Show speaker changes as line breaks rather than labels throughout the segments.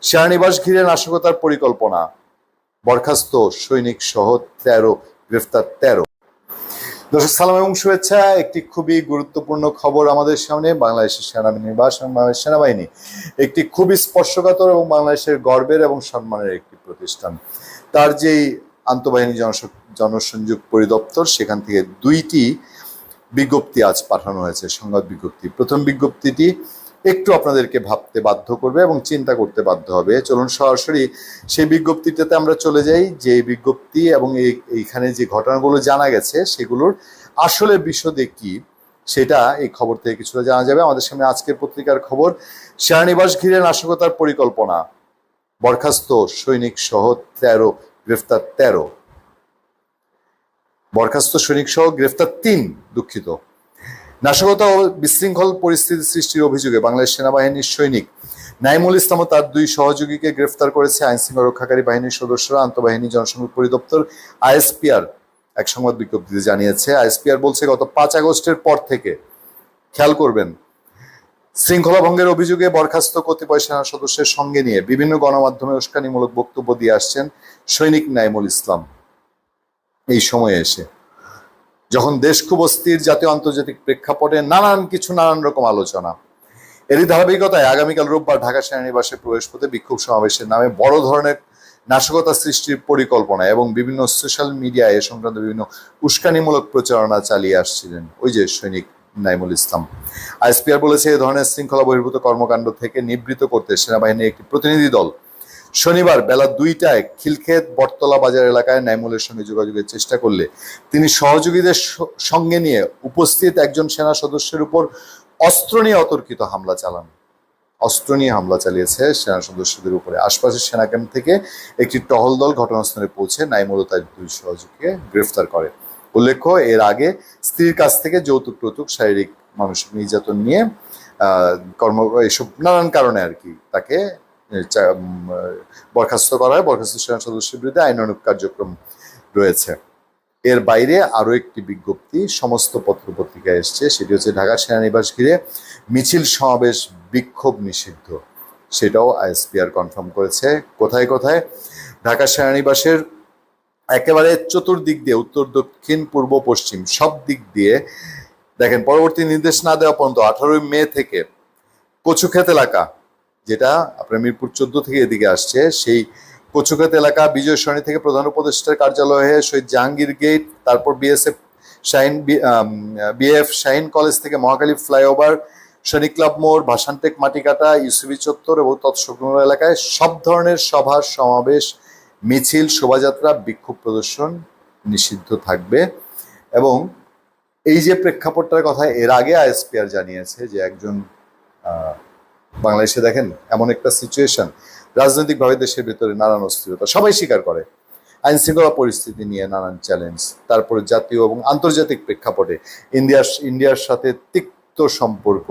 সেনানিবাস ঘিরে নাশকতার পরিকল্পনা। বরখাস্ত সৈনিক সহ তেরো, গ্রেফতার তেরো। দর্শক, সালাম এবং শুভেচ্ছা। একটি খুবই গুরুত্বপূর্ণ খবর আমাদের সামনে, বাংলাদেশের সেনানিবাস এবং বাংলাদেশ সেনাবাহিনী। একটি খুবই স্পর্শকাতর এবং বাংলাদেশের গর্বের এবং সম্মানের একটি প্রতিষ্ঠান। তার যেই আন্তঃবাহিনী জনস- জনসংযোগ পরিদপ্তর, সেখান থেকে দুইটি বিজ্ঞপ্তি আজ পাঠানো হয়েছে, সংবাদ বিজ্ঞপ্তি। প্রথম বিজ্ঞপ্তিটি একটু আপনাদেরকে ভাবতে বাধ্য করবে এবং চিন্তা করতে বাধ্য হবে। চলুন সরাসরি সেই বিজ্ঞপ্তিটাতে আমরা চলে যাই। যে বিজ্ঞপ্তি এবং এই- এইখানে যে ঘটনাগুলো জানা গেছে, সেগুলোর আসলে বিশদে কি, সেটা এই খবর থেকে কিছুটা জানা যাবে। আমাদের সামনে আজকের পত্রিকার খবর সেনানিবাস ঘিরে নাশকতার পরিকল্পনা। বরখাস্ত সৈনিক সহ তেরো, গ্রেফতার তেরো। বরখাস্ত সৈনিক সহ গ্রেফতার তিন দুঃখিত। নাশকতা ও বিশৃঙ্খল পরিস্থিতি সৃষ্টির অভিযোগে বাংলাদেশ সেনাবাহিনীর সৈনিক নাইমুল ইসলাম ও তার দুই সহযোগীকে গ্রেফতার করেছে আইন শৃঙ্খলা রক্ষাকারী বাহিনীর সদস্যরা। আন্তঃবাহিনী জনসংযোগ পরিদপ্তর আইএসপিআর এক সংবাদ বিজ্ঞপ্তিতে জানিয়েছে, আইএসপিআর বলছে, গত পাঁচ আগস্টের পর থেকে খেয়াল করবেন শৃঙ্খলা ভঙ্গের অভিযোগে বরখাস্ত কতিপয় সেনা সদস্যের সঙ্গে নিয়ে বিভিন্ন গণমাধ্যমে উস্কানিমূলক বক্তব্য দিয়ে আসছেন সৈনিক নাইমুল ইসলাম। এই সময়ে এসে যখন দেশ খুব অস্থির, জাতীয় আন্তর্জাতিক প্রেক্ষাপটে নানান কিছু, নানান রকম আলোচনা। এরই ধারাবাহিকতায় আগামীকাল রোববার ঢাকা সেনানিবাসে প্রবেশ পথে বিক্ষোভ সমাবেশের নামে বড় ধরনের নাশকতা সৃষ্টির পরিকল্পনা এবং বিভিন্ন সোশ্যাল মিডিয়ায় এ সংক্রান্ত বিভিন্ন উস্কানিমূলক প্রচারণা চালিয়ে আসছিলেন ওই যে সৈনিক নাইমুল ইসলাম। আইএসপিআর বলেছে, এ ধরনের শৃঙ্খলা বহির্ভূত কর্মকাণ্ড থেকে নিবৃত করতে সেনাবাহিনীর একটি প্রতিনিধি দল শনিবার বেলা দুইটায় খিলক্ষেত বটতলা বাজার এলাকায় নাইমুলের সঙ্গে যোগাযোগের চেষ্টা করলে তিনি সহযোগীদের সঙ্গে নিয়ে উপস্থিত একজন সেনা সদস্যের উপর অস্ত্র নিয়ে অতর্কিত হামলা চালান। অস্ত্র নিয়ে হামলা চালিয়েছে সেনা সদস্যদের উপরে। আশপাশের সেনা ক্যাম্প থেকে একটি টহল দল ঘটনাস্থলে পৌঁছে নাইমুল তার দুই সহযোগীকে গ্রেফতার করে। উল্লেখ্য, এর আগে স্ত্রীর কাছ থেকে যৌতুক প্রতুক শারীরিক মানসিক নির্যাতন নিয়ে কর্ম এসব নানান কারণে আর কি তাকে বরখাস্ত করা হয়, বরখাস্ত সেনা সদস্যের বিরুদ্ধে আইনানুগ কার্যক্রম রয়েছে। এর বাইরে আরও একটি বিজ্ঞপ্তি, সমস্ত পত্রপত্রিকায় এসছে, সেটি হচ্ছে ঢাকা সেনানিবাস ঘিরে মিছিল সমাবেশ বিক্ষোভ নিষিদ্ধ। সেটাও আইএসপিআর কনফার্ম করেছে। কোথায় কোথায়? ঢাকা সেনানিবাসের একেবারে চতুর্দিক দিয়ে, উত্তর, দক্ষিণ, পূর্ব, পশ্চিম, সব দিক দিয়ে, দেখেন, পরবর্তী নির্দেশ না দেওয়া পর্যন্ত আঠারোই মে থেকে কচুক্ষেত এলাকা যেটা আপনার মিরপুর চোদ্দ থেকে এদিকে আসছে, সেই কচুক্ষেত এলাকা বিজয় সরণি থেকে প্রধান উপদেষ্টার কার্যালয় শহীদ জাহাঙ্গীর গেট, তারপর BSF Shaheen BF Shaheen college থেকে মহাকালী ফ্লাইওভার, শনি ক্লাব মোড়, ভাসানটেক মাটিকাটা, ইউসিবি চত্বর এবং তৎসংলগ্ন এলাকায় সব ধরনের সভা, সমাবেশ, মিছিল, শোভাযাত্রা, বিক্ষোভ প্রদর্শন নিষিদ্ধ থাকবে এবং এই যে প্রেক্ষাপটটার কথা এর আগে আইএসপিআর জানিয়েছে যে একজন বাংলাদেশে দেখেন এমন একটা সিচুয়েশন রাজনৈতিকভাবে দেশের ভিতরে নানান অস্থিরতা, সবাই স্বীকার করে। আইন শৃঙ্খলা পরিস্থিতি নিয়ে নানান চ্যালেঞ্জ তারপরে জাতীয় এবং আন্তর্জাতিক প্রেক্ষাপটে ইন্ডিয়ার ইন্ডিয়ার সাথে তিক্ত সম্পর্ক,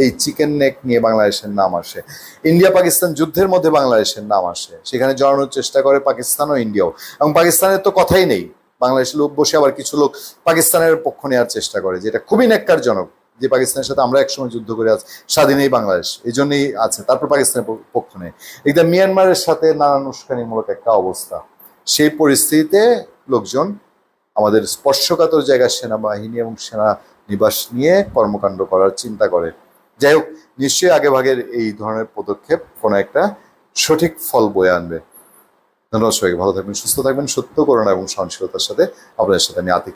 এই চিকেন নেক নিয়ে বাংলাদেশের নাম আসে। ইন্ডিয়া পাকিস্তান যুদ্ধের মধ্যে বাংলাদেশের নাম আসে। সেখানে জড়ানোর চেষ্টা করে পাকিস্তান ও ইন্ডিয়াও। এবং পাকিস্তানের তো কথাই নেই, বাংলাদেশের লোক বসে আবার কিছু লোক পাকিস্তানের পক্ষ নেওয়ার চেষ্টা করে, যেটা খুবই ন্যাক্কারজনক। যে পাকিস্তানের সাথে আমরা একসময় যুদ্ধ করে আছি স্বাধীন এই বাংলাদেশ। এই জন্যই আছে, তারপর পাকিস্তানের পক্ষ নেয় এটা মিয়ানমারের সাথে নানান উস্কানিমূলক একটা অবস্থা, সেই পরিস্থিতিতে লোকজন আমাদের স্পর্শকাতর জায়গার সেনাবাহিনী এবং সেনা নিবাস নিয়ে কর্মকাণ্ড করার চিন্তা করে। যাই হোক, নিশ্চয়ই আগে ভাগের এই ধরনের পদক্ষেপ কোনো একটা সঠিক ফল বয়ে আনবে। ধন্যবাদ সবাইকে, ভালো থাকবেন, সুস্থ থাকবেন, সত্য করোনা এবং সহনশীলতার সাথে আপনাদের সাথে আমি আতিক